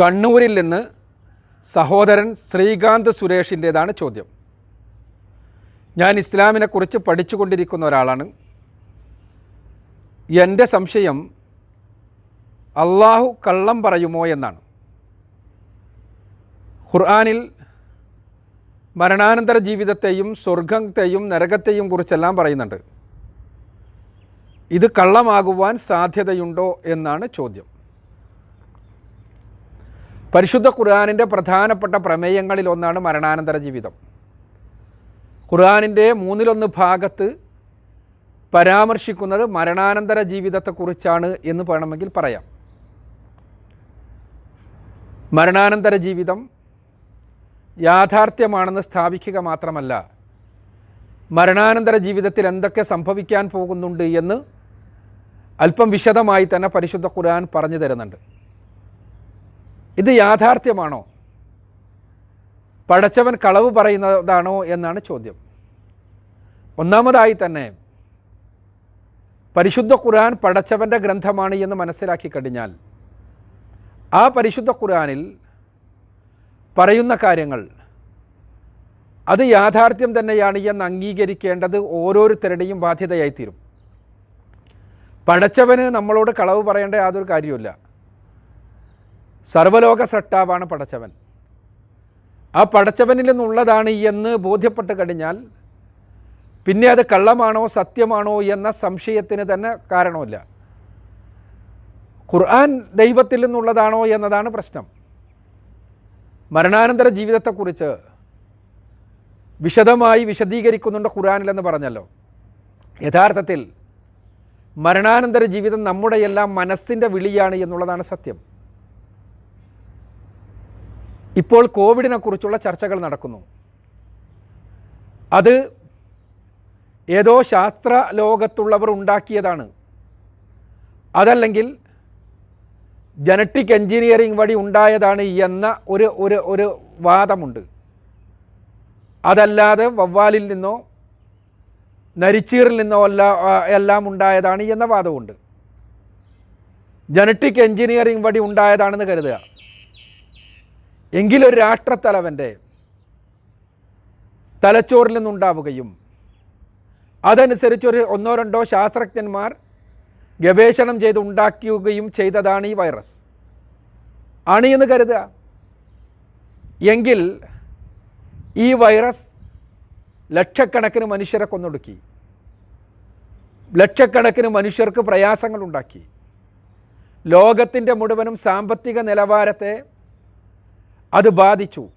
കണ്ണൂരിൽ നിന്ന് സഹോദരൻ ശ്രീകാന്ത് സുരേഷിന്റേതാണ് ചോദ്യം. ഞാൻ ഇസ്ലാമിനെക്കുറിച്ച് പഠിച്ചുകൊണ്ടിരിക്കുന്ന ഒരാളാണ്. എന്റെ സംശയം അള്ളാഹു കള്ളം പറയുമോ എന്നാണ്. ഖുർആാനിൽ മരണാനന്തര ജീവിതത്തെയും സ്വർഗത്തെയും നരകത്തെയും കുറിച്ചെല്ലാം പറയുന്നുണ്ട്. ഇത് കള്ളമാകുവാൻ സാധ്യതയുണ്ടോ എന്നാണ് ചോദ്യം. പരിശുദ്ധ ഖുർആാനിന്റെ പ്രധാനപ്പെട്ട പ്രമേയങ്ങളിൽ ഒന്നാണ് മരണാനന്തര ജീവിതം. ഖുർആാനിന്റെ മൂന്നിലൊന്ന് ഭാഗത്ത് പരാമർശിക്കുന്നത് മരണാനന്തര ജീവിതത്തെക്കുറിച്ചാണ് എന്ന് വേണമെങ്കിൽ പറയാം. മരണാനന്തര ജീവിതം യാഥാർത്ഥ്യമാണെന്ന് സ്ഥാപിക്കുക മാത്രമല്ല മരണാനന്തര ജീവിതത്തിൽ എന്തൊക്കെ സംഭവിക്കാൻ പോകുന്നുണ്ട് എന്ന് അല്പം വിശദമായി തന്നെ പരിശുദ്ധ ഖുർആൻ പറഞ്ഞു തരുന്നുണ്ട്. ഇത് യാഥാർത്ഥ്യമാണോ? പടച്ചവൻ കളവ് പറയുന്നതാണോ എന്നാണ് ചോദ്യം. ഒന്നാമതായി തന്നെ പരിശുദ്ധ ഖുർആൻ പടച്ചവന്റെ ഗ്രന്ഥമാണ് എന്ന് മനസ്സിലാക്കി കഴിഞ്ഞാൽ ആ പരിശുദ്ധ ഖുർആനിൽ പറയുന്ന കാര്യങ്ങൾ അത് യാഥാർത്ഥ്യം തന്നെയാണ് എന്ന് അംഗീകരിക്കേണ്ടത് ഓരോരുത്തരുടെയും ബാധ്യതയായിത്തീരും. പടച്ചവന് നമ്മളോട് കളവ് പറയേണ്ട യാതൊരു കാര്യമില്ല സർവലോക സ്രഷ്ടാവാണ് പടച്ചവൻ. ആ പടച്ചവനിൽ നിന്നുള്ളതാണ് എന്ന് ബോധ്യപ്പെട്ട് കഴിഞ്ഞാൽ പിന്നെ അത് കള്ളമാണോ സത്യമാണോ എന്ന സംശയത്തിന് തന്നെ കാരണമില്ല. ഖുർആൻ ദൈവത്തിൽ നിന്നുള്ളതാണോ എന്നതാണ് പ്രശ്നം. മരണാനന്തര ജീവിതത്തെക്കുറിച്ച് വിശദമായി വിശദീകരിക്കുന്നുണ്ട് ഖുർആനിലെന്ന് പറഞ്ഞല്ലോ. യഥാർത്ഥത്തിൽ മരണാനന്തര ജീവിതം നമ്മുടെയെല്ലാം മനസ്സിന്റെ വിളിയാണ് എന്നുള്ളതാണ് സത്യം. ഇപ്പോൾ കോവിഡിനെ കുറിച്ചുള്ള ചർച്ചകൾ നടക്കുന്നു. അത് ഏതോ ശാസ്ത്ര ലോകത്തുള്ളവർ ഉണ്ടാക്കിയതാണ്. അതല്ലെങ്കിൽ ജനറ്റിക് എൻജിനീയറിംഗ് വഴി ഉണ്ടായതാണ് എന്ന ഒരു ഒരു ഒരു വാദമുണ്ട്. അതല്ലാതെ വവ്വാലിൽ നിന്നോ നരിച്ചീറിൽ നിന്നോ അല്ല എല്ലാം ഉണ്ടായതാണ് എന്ന വാദമുണ്ട്. ജനറ്റിക് എൻജിനീയറിംഗ് വഴി ഉണ്ടായതാണെന്ന് കരുതുക. എങ്കിലൊരു രാഷ്ട്രത്തലവന്റെ തലച്ചോറിൽ നിന്നുണ്ടാവുകയും അതനുസരിച്ചൊരു ഒന്നോ രണ്ടോ ശാസ്ത്രജ്ഞന്മാർ ഗവേഷണം ചെയ്ത് ഉണ്ടാക്കുകയും ചെയ്തതാണ് ഈ വൈറസ്. ആണ് എന്ന് കരുതുക. എങ്കിൽ ഈ വൈറസ് ലക്ഷക്കണക്കിന് മനുഷ്യരെ കൊന്നൊടുക്കി. ലക്ഷക്കണക്കിന് മനുഷ്യർക്ക് പ്രയാസങ്ങളുണ്ടാക്കി. ലോകത്തിന്റെ മുഴുവനും സാമ്പത്തിക നിലവാരത്തെ അത് ബാധിച്ചു.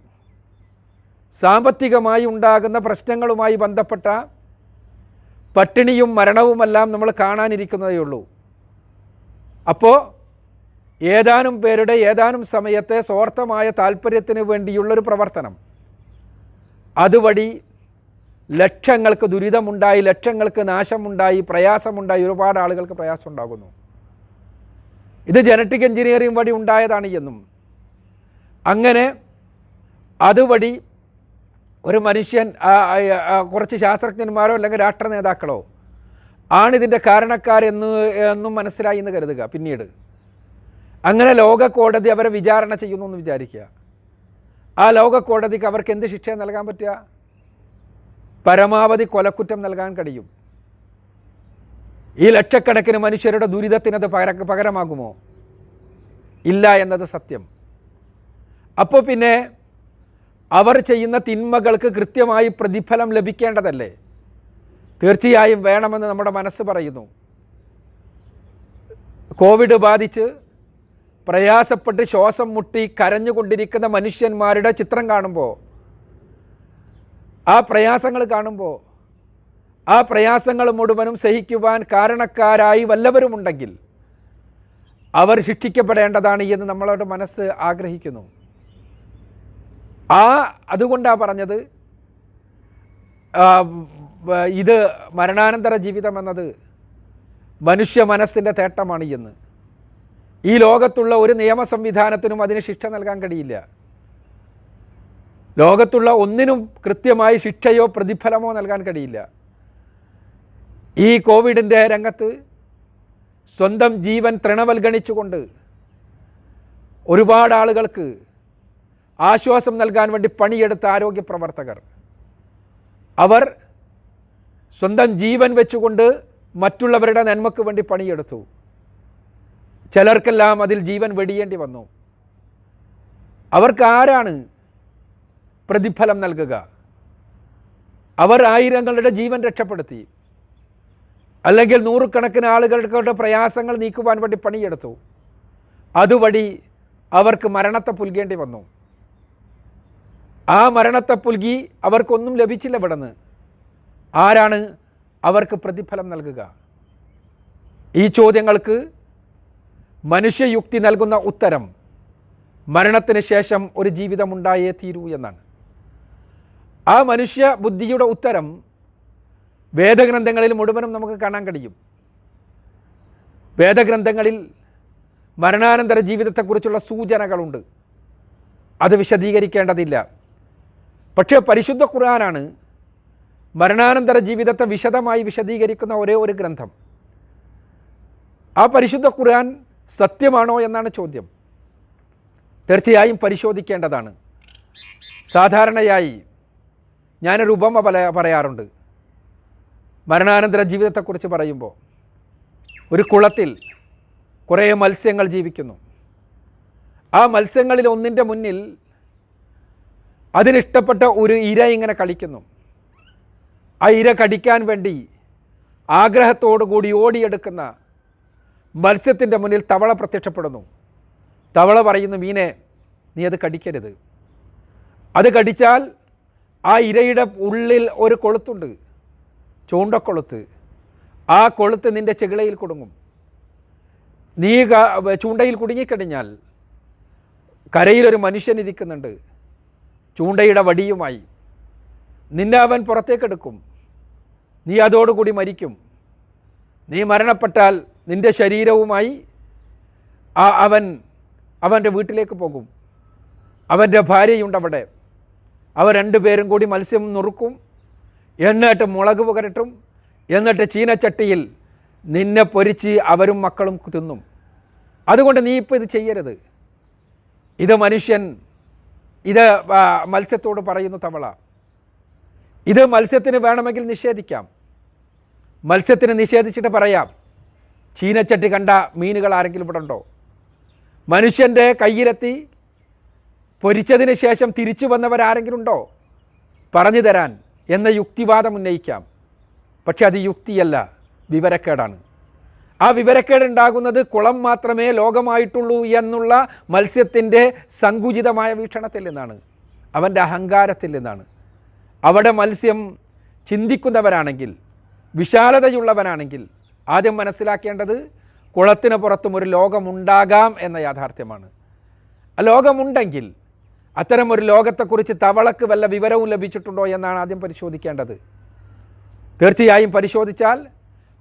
സാമ്പത്തികമായി ഉണ്ടാകുന്ന പ്രശ്നങ്ങളുമായി ബന്ധപ്പെട്ട പട്ടിണിയും മരണവുമെല്ലാം നമ്മൾ കാണാനിരിക്കുന്നതേ ഉള്ളൂ. അപ്പോൾ ഏതാനും പേരുടെ ഏതാനും സമയത്തെ സ്വാർത്ഥമായ താല്പര്യത്തിന് വേണ്ടിയുള്ളൊരു പ്രവർത്തനം. അതുവഴി ലക്ഷങ്ങൾക്ക് ദുരിതമുണ്ടായി ലക്ഷങ്ങൾക്ക് നാശമുണ്ടായി പ്രയാസമുണ്ടായി ഒരുപാട് ആളുകൾക്ക് പ്രയാസമുണ്ടാകുന്നു. ഇത് ജനറ്റിക് എഞ്ചിനീയറിംഗ് വഴി ഉണ്ടായതാണ് എന്നും. അങ്ങനെ അതുവഴി ഒരു മനുഷ്യൻ കുറച്ച് ശാസ്ത്രജ്ഞന്മാരോ അല്ലെങ്കിൽ രാഷ്ട്ര നേതാക്കളോ ആണിതിന്റെ കാരണക്കാരെന്ന് എന്നും മനസ്സിലായി എന്ന് കരുതുക പിന്നീട്. അങ്ങനെ ലോക കോടതി അവരെ വിചാരണ ചെയ്യുന്നു എന്ന് വിചാരിക്കുക. ആ ലോക കോടതിക്ക് അവർക്ക് എന്ത് ശിക്ഷ നൽകാൻ പറ്റുക? പരമാവധി കൊലക്കുറ്റം നൽകാൻ കഴിയും. ഈ ലക്ഷക്കണക്കിന് മനുഷ്യരുടെ ദുരിതത്തിനത് പകര പകരമാകുമോ? ഇല്ല എന്നത് സത്യം. അപ്പോൾ പിന്നെ അവർ ചെയ്യുന്ന തിന്മകൾക്ക് കൃത്യമായി പ്രതിഫലം ലഭിക്കേണ്ടതല്ലേ? തീർച്ചയായും വേണമെന്ന് നമ്മുടെ മനസ്സ് പറയുന്നു. കോവിഡ് ബാധിച്ച് പ്രയാസപ്പെട്ട് ശ്വാസം മുട്ടി കരഞ്ഞുകൊണ്ടിരിക്കുന്ന മനുഷ്യന്മാരുടെ ചിത്രം കാണുമ്പോൾ ആ പ്രയാസങ്ങൾ കാണുമ്പോൾ ആ പ്രയാസങ്ങൾ മുഴുവനും സഹിക്കുവാൻ കാരണക്കാരായി വല്ലവരുമുണ്ടെങ്കിൽ അവർ ശിക്ഷിക്കപ്പെടേണ്ടതാണ് എന്ന് നമ്മളോട് മനസ്സ് ആഗ്രഹിക്കുന്നു. ആ അതുകൊണ്ടാണ് പറഞ്ഞത് ഇത് മരണാനന്തര ജീവിതം എന്നത് മനുഷ്യ മനസ്സിന്റെ തേട്ടമാണ് എന്ന്. ഈ ലോകത്തുള്ള ഒരു നിയമ സംവിധാനത്തിനും അതിന് ശിക്ഷ നൽകാൻ കഴിയില്ല. ലോകത്തുള്ള ഒന്നിനും കൃത്യമായി ശിക്ഷയോ പ്രതിഫലമോ നൽകാൻ കഴിയില്ല. ഈ കോവിഡിന്റെ രംഗത്ത് സ്വന്തം ജീവൻ തൃണവൽഗണിച്ചുകൊണ്ട് ഒരുപാട് ആളുകൾക്ക് ആശ്വാസം നൽകാൻ വേണ്ടി പണിയെടുത്ത ആരോഗ്യ പ്രവർത്തകർ. അവർ സ്വന്തം ജീവൻ വെച്ചുകൊണ്ട് മറ്റുള്ളവരുടെ നന്മക്ക് വേണ്ടി പണിയെടുത്തു. ചിലർക്കെല്ലാം അതിൽ ജീവൻ വെടിയേണ്ടി വന്നു. അവർക്ക് ആരാണ് പ്രതിഫലം നൽകുക? അവർ ആയിരങ്ങളുടെ ജീവൻ രക്ഷപ്പെടുത്തി. അല്ലെങ്കിൽ നൂറുകണക്കിന് ആളുകളുടെ പ്രയാസങ്ങൾ നീക്കുവാൻ വേണ്ടി പണിയെടുത്തു. അതുവഴി അവർക്ക് മരണത്തെ പുൽകേണ്ടി വന്നു. ആ മരണത്തെ പുൽകി അവർക്കൊന്നും ലഭിച്ചില്ല ഇവിടുന്ന്. ആരാണ് അവർക്ക് പ്രതിഫലം നൽകുക? ഈ ചോദ്യങ്ങൾക്ക് മനുഷ്യയുക്തി നൽകുന്ന ഉത്തരം മരണത്തിന് ശേഷം ഒരു ജീവിതമുണ്ടായേ തീരൂ എന്നാണ്. ആ മനുഷ്യ ബുദ്ധിയുടെ ഉത്തരം വേദഗ്രന്ഥങ്ങളിൽ മുഴുവനും നമുക്ക് കാണാൻ കഴിയും. വേദഗ്രന്ഥങ്ങളിൽ മരണാനന്തര ജീവിതത്തെക്കുറിച്ചുള്ള സൂചനകളുണ്ട്. അത് വിശദീകരിക്കേണ്ടതില്ല. പക്ഷേ പരിശുദ്ധ ഖുർആനാണ് മരണാനന്തര ജീവിതത്തെ വിശദമായി വിശദീകരിക്കുന്ന ഒരേ ഒരു ഗ്രന്ഥം. ആ പരിശുദ്ധ ഖുർആൻ സത്യമാണോ എന്നാണ് ചോദ്യം. തീർച്ചയായും പരിശോധിക്കേണ്ടതാണ്. സാധാരണയായി ഞാനൊരു ഉപമ പല പറയാറുണ്ട്. മരണാനന്തര ജീവിതത്തെക്കുറിച്ച് പറയുമ്പോൾ ഒരു കുളത്തിൽ കുറേ മത്സ്യങ്ങൾ ജീവിക്കുന്നു. ആ മത്സ്യങ്ങളിൽ ഒന്നിന്റെ മുന്നിൽ അതിനിഷ്ടപ്പെട്ട ഒരു ഇര ഇങ്ങനെ കളിക്കുന്നു. ആ ഇര കടിക്കാൻ വേണ്ടി ആഗ്രഹത്തോടു കൂടി ഓടിയെടുക്കുന്ന മത്സ്യത്തിന്റെ മുന്നിൽ തവള പ്രത്യക്ഷപ്പെടുന്നു. തവള പറയുന്നു മീനെ നീ അത് കടിക്കരുത്. അത് കടിച്ചാൽ ആ ഇരയുടെ ഉള്ളിൽ ഒരു കൊളുത്തുണ്ട് ചൂണ്ടക്കൊളുത്ത്. ആ കൊളുത്ത് നിന്റെ ചെകിളയിൽ കുടുങ്ങും. നീ ചൂണ്ടയിൽ കുടുങ്ങിക്കഴിഞ്ഞാൽ കരയിലൊരു മനുഷ്യൻ ഇരിക്കുന്നുണ്ട്. ചൂണ്ടയുടെ വടിയുമായി. നിന്നെ അവൻ പുറത്തേക്കെടുക്കും. നീ അതോടുകൂടി മരിക്കും. നീ മരണപ്പെട്ടാൽ നിന്റെ ശരീരവുമായി ആ അവൻ അവന്റെ വീട്ടിലേക്ക് പോകും. അവന്റെ ഭാര്യയുണ്ട് അവിടെ അവർ രണ്ടുപേരും കൂടി മത്സ്യം നുറുക്കും. എന്നിട്ട് മുളക് പുകരട്ടും. എന്നിട്ട് ചീനച്ചട്ടിയിൽ നിന്നെ പൊരിച്ച് അവരും മക്കളും തിന്നും. അതുകൊണ്ട് നീ ഇപ്പോൾ ഇത് ചെയ്യരുത്. ഇത് മനുഷ്യൻ ഇത് മത്സ്യത്തോട് പറയുന്നു തവള. ഇത് മത്സ്യത്തിന് വേണമെങ്കിൽ നിഷേധിക്കാം. മത്സ്യത്തിന് നിഷേധിച്ചിട്ട് പറയാം. ചീനച്ചട്ടി കണ്ട മീനുകൾ ആരെങ്കിലും ഇവിടെ ഉണ്ടോ? മനുഷ്യന്റെ കയ്യിലെത്തി പൊരിച്ചതിന് ശേഷം തിരിച്ചു വന്നവരാരെങ്കിലും ഉണ്ടോ? പറഞ്ഞു തരാൻ എന്ന യുക്തിവാദം ഉന്നയിക്കാം. പക്ഷെ അത് യുക്തിയല്ല വിവരക്കേടാണ്. ആ വിവരക്കേട് ഉണ്ടാകുന്നത് കുളം മാത്രമേ ലോകമായിട്ടുള്ളൂ എന്നുള്ള മത്സ്യത്തിന്റെ സങ്കുചിതമായ വീക്ഷണത്തിൽ നിന്നാണ്. അവന്റെ അഹങ്കാരത്തിൽ നിന്നാണ്. അവിടെ മത്സ്യം ചിന്തിക്കുന്നവരാണെങ്കിൽ വിശാലതയുള്ളവനാണെങ്കിൽ ആദ്യം മനസ്സിലാക്കേണ്ടത് കുളത്തിന് പുറത്തും ഒരു ലോകമുണ്ടാകാം എന്ന യാഥാർത്ഥ്യമാണ്. ആ ലോകമുണ്ടെങ്കിൽ അത്തരം ഒരു ലോകത്തെക്കുറിച്ച് തവളക്ക് വല്ല വിവരവും ലഭിച്ചിട്ടുണ്ടോ എന്നാണ് ആദ്യം പരിശോധിക്കേണ്ടത്. തീർച്ചയായും പരിശോധിച്ചാൽ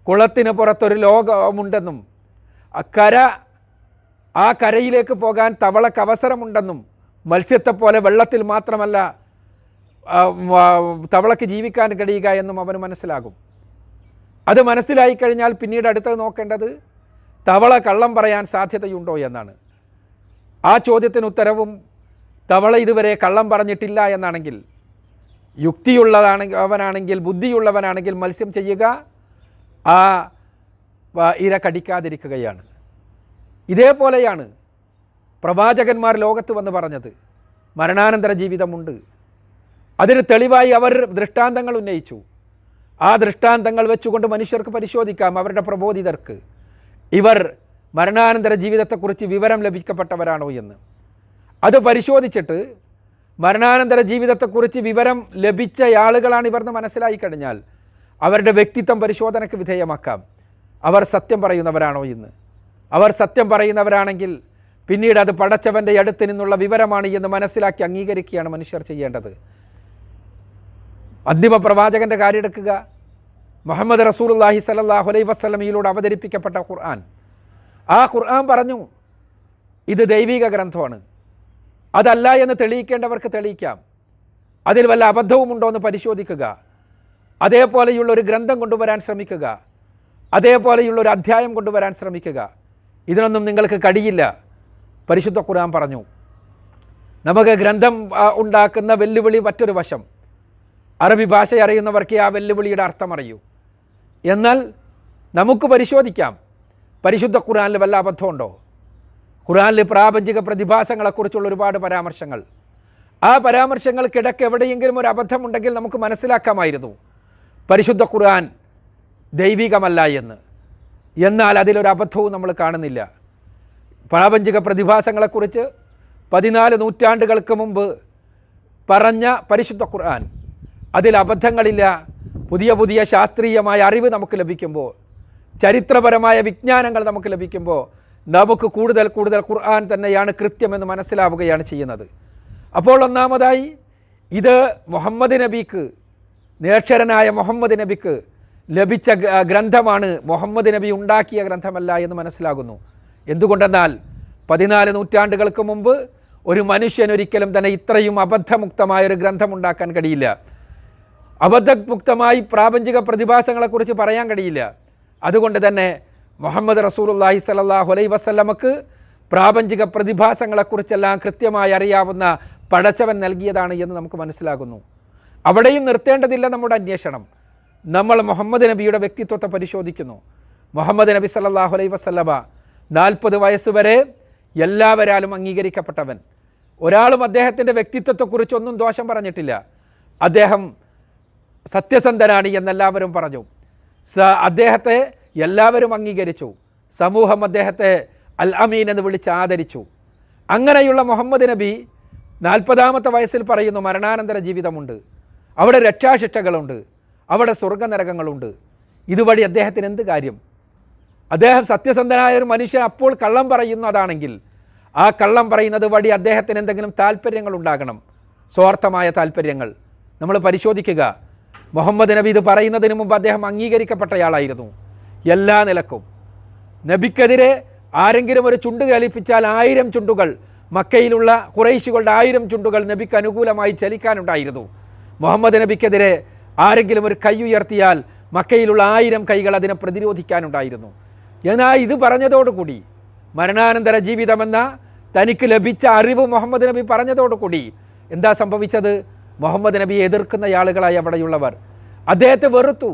കുളത്തിന് പുറത്തൊരു ലോകമുണ്ടെന്നും കര ആ കരയിലേക്ക് പോകാൻ തവളക്ക് അവസരമുണ്ടെന്നും മത്സ്യത്തെപ്പോലെ വെള്ളത്തിൽ മാത്രമല്ല തവളക്ക് ജീവിക്കാൻ കഴിയുക എന്നും അവന് മനസ്സിലാകും. അത് മനസ്സിലായി കഴിഞ്ഞാൽ പിന്നീട് അടുത്തത് നോക്കേണ്ടത് തവള കള്ളം പറയാൻ സാധ്യതയുണ്ടോ എന്നാണ്. ആ ചോദ്യത്തിന് ഉത്തരവും തവള ഇതുവരെ കള്ളം പറഞ്ഞിട്ടില്ല എന്നാണെങ്കിൽ യുക്തിയുള്ളതാണെങ്കിൽ അവനാണെങ്കിൽ ബുദ്ധിയുള്ളവനാണെങ്കിൽ മത്സ്യം ചെയ്യുക ആ ഇര കടിക്കാതിരിക്കുകയാണ്. ഇതേപോലെയാണ് പ്രവാചകന്മാർ ലോകത്ത് വന്ന് പറഞ്ഞത്. മരണാനന്തര ജീവിതമുണ്ട്. അതിന് തെളിവായി അവർ ദൃഷ്ടാന്തങ്ങൾ ഉന്നയിച്ചു. ആ ദൃഷ്ടാന്തങ്ങൾ വെച്ചുകൊണ്ട് മനുഷ്യർക്ക് പരിശോധിക്കാം അവരുടെ പ്രബോധിതർക്ക്. ഇവർ മരണാനന്തര ജീവിതത്തെക്കുറിച്ച് വിവരം ലഭിക്കപ്പെട്ടവരാണോ എന്ന്. അത് പരിശോധിച്ചിട്ട് മരണാനന്തര ജീവിതത്തെക്കുറിച്ച് വിവരം ലഭിച്ച ആളുകളാണ് ഇവരെന്ന് മനസ്സിലായി കഴിഞ്ഞാൽ അവരുടെ വ്യക്തിത്വം പരിശോധനയ്ക്ക് വിധേയമാക്കാം. അവർ സത്യം പറയുന്നവരാണോ ഇന്ന്? അവർ സത്യം പറയുന്നവരാണെങ്കിൽ പിന്നീട് അത് പടച്ചവന്റെ അടുത്ത് നിന്നുള്ള വിവരമാണ് എന്ന് മനസ്സിലാക്കി അംഗീകരിക്കുകയാണ് മനുഷ്യർ ചെയ്യേണ്ടത്. അന്തിമ പ്രവാചകന്റെ കാര്യം എടുക്കുക. മുഹമ്മദ് റസൂലുള്ളാഹി സല്ലല്ലാഹു അലൈഹി വസല്ലമയിലൂടെ അവതരിപ്പിക്കപ്പെട്ട ഖുർആൻ. ആ ഖുർആൻ പറഞ്ഞു ഇത് ദൈവിക ഗ്രന്ഥമാണ്. അതല്ല എന്ന് തെളിയിക്കേണ്ടവർക്ക് തെളിയിക്കാം. അതിൽ വല്ല അബദ്ധവും ഉണ്ടോ എന്ന് പരിശോധിക്കുക. അതേപോലെയുള്ള ഒരു ഗ്രന്ഥം കൊണ്ടുവരാൻ ശ്രമിക്കുക. അതേപോലെയുള്ള ഒരു അധ്യായം കൊണ്ടുവരാൻ ശ്രമിക്കുക. ഇതിനൊന്നും നിങ്ങൾക്ക് കഴിയില്ല പരിശുദ്ധ ഖുർആൻ പറഞ്ഞു. നമുക്ക് ഗ്രന്ഥം ഉണ്ടാക്കുന്ന വെല്ലുവിളി മറ്റൊരു വശം. അറബി ഭാഷ അറിയുന്നവർക്ക് ആ വെല്ലുവിളിയുടെ അർത്ഥം അറിയൂ എന്നാൽ നമുക്ക് പരിശോധിക്കാം. പരിശുദ്ധ ഖുർആനിൽ വല്ല അബദ്ധമുണ്ടോ? ഖുർആനിൽ പ്രാപഞ്ചിക പ്രതിഭാസങ്ങളെക്കുറിച്ചുള്ള ഒരുപാട് പരാമർശങ്ങൾ. ആ പരാമർശങ്ങൾക്കിടയ്ക്ക് എവിടെയെങ്കിലും ഒരു അബദ്ധമുണ്ടെങ്കിൽ നമുക്ക് മനസ്സിലാക്കാമായിരുന്നു. പരിശുദ്ധ ഖുർആൻ ദൈവികമല്ല എന്ന്. എന്നാൽ അതിലൊരു അബദ്ധവും നമ്മൾ കാണുന്നില്ല. പ്രാപഞ്ചിക പ്രതിഭാസങ്ങളെക്കുറിച്ച് പതിനാല് നൂറ്റാണ്ടുകൾക്ക് മുമ്പ് പറഞ്ഞ പരിശുദ്ധ ഖുർആൻ അതിൽ അബദ്ധങ്ങളില്ല പുതിയ പുതിയ ശാസ്ത്രീയമായ അറിവ് നമുക്ക് ലഭിക്കുമ്പോൾ ചരിത്രപരമായ വിജ്ഞാനങ്ങൾ നമുക്ക് ലഭിക്കുമ്പോൾ നമുക്ക് കൂടുതൽ കൂടുതൽ ഖുർആൻ തന്നെയാണ് കൃത്യമെന്ന് മനസ്സിലാവുകയാണ് ചെയ്യുന്നത്. അപ്പോൾ ഒന്നാമതായി ഇത് മുഹമ്മദ് നബിക്ക് നിരക്ഷരനായ മുഹമ്മദ് നബിക്ക് ലഭിച്ച ഗ്രന്ഥമാണ് മുഹമ്മദ് നബി ഉണ്ടാക്കിയ ഗ്രന്ഥമല്ല എന്ന് മനസ്സിലാകുന്നു. എന്തുകൊണ്ടെന്നാൽ പതിനാല് നൂറ്റാണ്ടുകൾക്ക് മുമ്പ് ഒരു മനുഷ്യൻ ഒരിക്കലും തന്നെ ഇത്രയും അബദ്ധമുക്തമായ ഒരു ഗ്രന്ഥം ഉണ്ടാക്കാൻ കഴിയില്ല. അബദ്ധമുക്തമായി പ്രാപഞ്ചിക പ്രതിഭാസങ്ങളെക്കുറിച്ച് പറയാൻ കഴിയില്ല. അതുകൊണ്ട് തന്നെ മുഹമ്മദ് റസൂലുള്ളാഹി സലാഹു അലൈഹി വസല്ലമക്ക് പ്രാപഞ്ചിക പ്രതിഭാസങ്ങളെക്കുറിച്ചെല്ലാം കൃത്യമായി അറിയാവുന്ന പടച്ചവൻ നൽകിയതാണ് എന്ന് നമുക്ക് മനസ്സിലാകുന്നു. അവിടെയും നിർത്തേണ്ടതില്ല നമ്മുടെ അന്വേഷണം. നമ്മൾ മുഹമ്മദ് നബിയുടെ വ്യക്തിത്വത്തെ പരിശോധിക്കുന്നു. മുഹമ്മദ് നബി സല്ലാഹു അലൈ വസല്ലമ നാൽപ്പത് വയസ്സുവരെ എല്ലാവരാലും അംഗീകരിക്കപ്പെട്ടവൻ. ഒരാളും അദ്ദേഹത്തിന്റെ വ്യക്തിത്വത്തെക്കുറിച്ചൊന്നും ദോഷം പറഞ്ഞിട്ടില്ല. അദ്ദേഹം സത്യസന്ധനാണ് എന്നെല്ലാവരും പറഞ്ഞു. സ അദ്ദേഹത്തെ എല്ലാവരും അംഗീകരിച്ചു. സമൂഹം അദ്ദേഹത്തെ അൽ അമീൻ എന്ന് വിളിച്ച് ആദരിച്ചു. അങ്ങനെയുള്ള മുഹമ്മദ് നബി നാൽപ്പതാമത്തെ വയസ്സിൽ പറയുന്നു മരണാനന്തര ജീവിതമുണ്ട്. അവിടെ രക്ഷാശിക്ഷകളുണ്ട്. അവിടെ സ്വർഗനരകങ്ങളുണ്ട്. ഇതുവഴി അദ്ദേഹത്തിന് എന്ത് കാര്യം? അദ്ദേഹം സത്യസന്ധനായ ഒരു മനുഷ്യൻ അപ്പോൾ കള്ളം പറയുന്നതാണെങ്കിൽ ആ കള്ളം പറയുന്നത് വഴി അദ്ദേഹത്തിന് എന്തെങ്കിലും താല്പര്യങ്ങൾ ഉണ്ടാകണം. സ്വാർത്ഥമായ താല്പര്യങ്ങൾ നമ്മൾ പരിശോധിക്കുക. മുഹമ്മദ് നബി ഇത് പറയുന്നതിന് മുമ്പ് അദ്ദേഹം അംഗീകരിക്കപ്പെട്ടയാളായിരുന്നു. എല്ലാ നിലക്കും. നബിക്കെതിരെ ആരെങ്കിലും ഒരു ചുണ്ട് കലിപ്പിച്ചാൽ ആയിരം ചുണ്ടുകൾ മക്കയിലുള്ള കുറേശികളുടെ ആയിരം ചുണ്ടുകൾ നബിക്ക് അനുകൂലമായി ചലിക്കാനുണ്ടായിരുന്നു. മുഹമ്മദ് നബിക്കെതിരെ ആരെങ്കിലും ഒരു കൈ ഉയർത്തിയാൽ മക്കയിലുള്ള ആയിരം കൈകൾ അതിനെ പ്രതിരോധിക്കാനുണ്ടായിരുന്നു. എന്നാൽ ഇത് പറഞ്ഞതോടുകൂടി മരണാനന്തര ജീവിതമെന്ന തനിക്ക് ലഭിച്ച അറിവ് മുഹമ്മദ് നബി പറഞ്ഞതോടുകൂടി എന്താ സംഭവിച്ചത്? മുഹമ്മദ് നബിയെ എതിർക്കുന്ന ആളുകളായി അവിടെയുള്ളവർ അദ്ദേഹത്തെ വെറുത്തു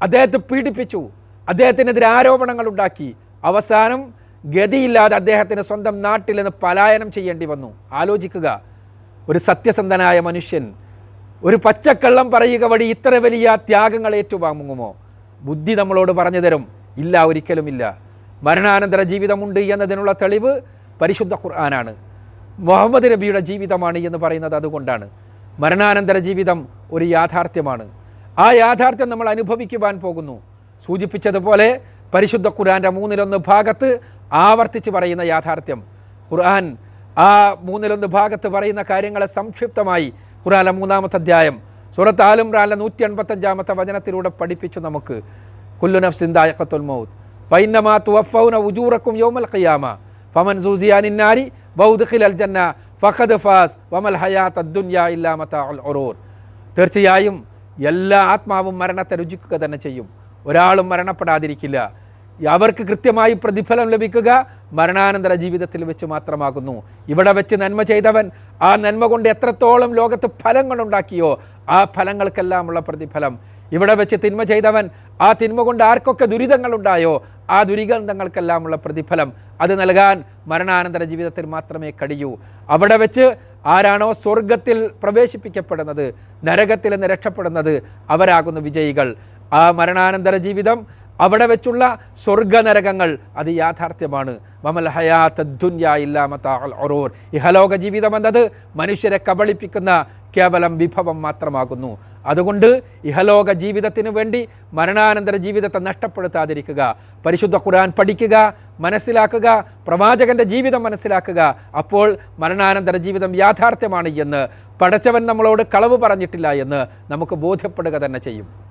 അദ്ദേഹത്തെ പീഡിപ്പിച്ചു അദ്ദേഹത്തിനെതിരെ ആരോപണങ്ങൾ ഉണ്ടാക്കി. അവസാനം ഗതിയില്ലാതെ അദ്ദേഹത്തിന് സ്വന്തം നാട്ടിൽ നിന്ന് പലായനം ചെയ്യേണ്ടി വന്നു. ആലോചിക്കുക ഒരു സത്യസന്ധനായ മനുഷ്യൻ ഒരു പച്ചക്കള്ളം പറയുക വഴി ഇത്ര വലിയ ത്യാഗങ്ങൾ ഏറ്റുവാങ്ങുമോ? ബുദ്ധി നമ്മളോട് പറഞ്ഞു തരും. ഇല്ല ഒരിക്കലുമില്ല മരണാനന്തര ജീവിതമുണ്ട് എന്നതിനുള്ള തെളിവ് പരിശുദ്ധ ഖുർആനാണ്. മുഹമ്മദ് നബിയുടെ ജീവിതമാണ് എന്ന് പറയുന്നത് അതുകൊണ്ടാണ്. മരണാനന്തര ജീവിതം ഒരു യാഥാർത്ഥ്യമാണ്. ആ യാഥാർത്ഥ്യം നമ്മൾ അനുഭവിക്കുവാൻ പോകുന്നു. സൂചിപ്പിച്ചതുപോലെ പരിശുദ്ധ ഖുർആന്റെ മൂന്നിലൊന്ന് ഭാഗത്ത് ആവർത്തിച്ച് പറയുന്ന യാഥാർത്ഥ്യം. ഖുർആൻ ആ മൂന്നിലൊന്ന് ഭാഗത്ത് പറയുന്ന കാര്യങ്ങളെ സംക്ഷിപ്തമായി ഖുർആനിലെ മൂന്നാമത്തെ അധ്യായം സൂറത്ത് ആലുംറാനിലെ നൂറ്റി എൺപത്തഞ്ചാമത്തെ വചനത്തിലൂടെ പഠിപ്പിച്ചു നമുക്ക്. കുല്ലു നഫ്സിൻ ദായഖത്തുൽ മൗത്ത്. ഫൈന്നമാ തുവഫൗന ഉജൂറക്കും യൗമൽ ഖിയാമ. ഫമൻ സൂസിയാനിന്നാരി വൗദ്ഖിലൽ ജന്ന ഫഹദ് ഫാസ് വമൽ ഹയാത്ത് ദുനിയ ഇല്ലാ മതാഉൽ ഉറൂർ. തീർച്ചയായും എല്ലാ ആത്മാവും മരണത്തെ രുചിക്കുക തന്നെ ചെയ്യും. ഒരാളും മരണപ്പെടാതിരിക്കില്ല. അവർക്ക് കൃത്യമായി പ്രതിഫലം ലഭിക്കുക മരണാനന്തര ജീവിതത്തിൽ വെച്ച് മാത്രമാകുന്നു. ഇവിടെ വെച്ച് നന്മ ചെയ്തവൻ ആ നന്മ കൊണ്ട് എത്രത്തോളം ലോകത്ത് ഫലങ്ങളുണ്ടാക്കിയോ ആ ഫലങ്ങൾക്കെല്ലാമുള്ള പ്രതിഫലം. ഇവിടെ വെച്ച് തിന്മ ചെയ്തവൻ ആ തിന്മ കൊണ്ട് ആർക്കൊക്കെ ദുരിതങ്ങളുണ്ടായോ ആ ദുരിതങ്ങൾക്കെല്ലാമുള്ള പ്രതിഫലം. അത് നൽകാൻ മരണാനന്തര ജീവിതത്തിൽ മാത്രമേ കഴിയൂ. അവിടെ വെച്ച് ആരാണോ സ്വർഗത്തിൽ പ്രവേശിപ്പിക്കപ്പെടുന്നത് നരകത്തിൽ നിന്ന് രക്ഷപ്പെടുന്നത് അവരാകുന്നു വിജയികൾ. ആ മരണാനന്തര ജീവിതം അവിടെ വെച്ചുള്ള സ്വർഗനരകങ്ങൾ അത് യാഥാർത്ഥ്യമാണ്. മമൽ ഹയാത്ത് ദുന്യ ഇല്ലാമത്തോർ ഇഹലോക ജീവിതം എന്നത് മനുഷ്യരെ കബളിപ്പിക്കുന്ന കേവലം വിഭവം മാത്രമാകുന്നു. അതുകൊണ്ട് ഇഹലോക ജീവിതത്തിന് വേണ്ടി മരണാനന്തര ജീവിതത്തെ നഷ്ടപ്പെടുത്താതിരിക്കുക പരിശുദ്ധ ഖുർആൻ പഠിക്കുക മനസ്സിലാക്കുക പ്രവാചകന്റെ ജീവിതം മനസ്സിലാക്കുക. അപ്പോൾ മരണാനന്തര ജീവിതം യാഥാർത്ഥ്യമാണ് എന്ന് പടച്ചവൻ നമ്മളോട് കളവ് പറഞ്ഞിട്ടില്ല എന്ന് നമുക്ക് ബോധ്യപ്പെടുക തന്നെ ചെയ്യും.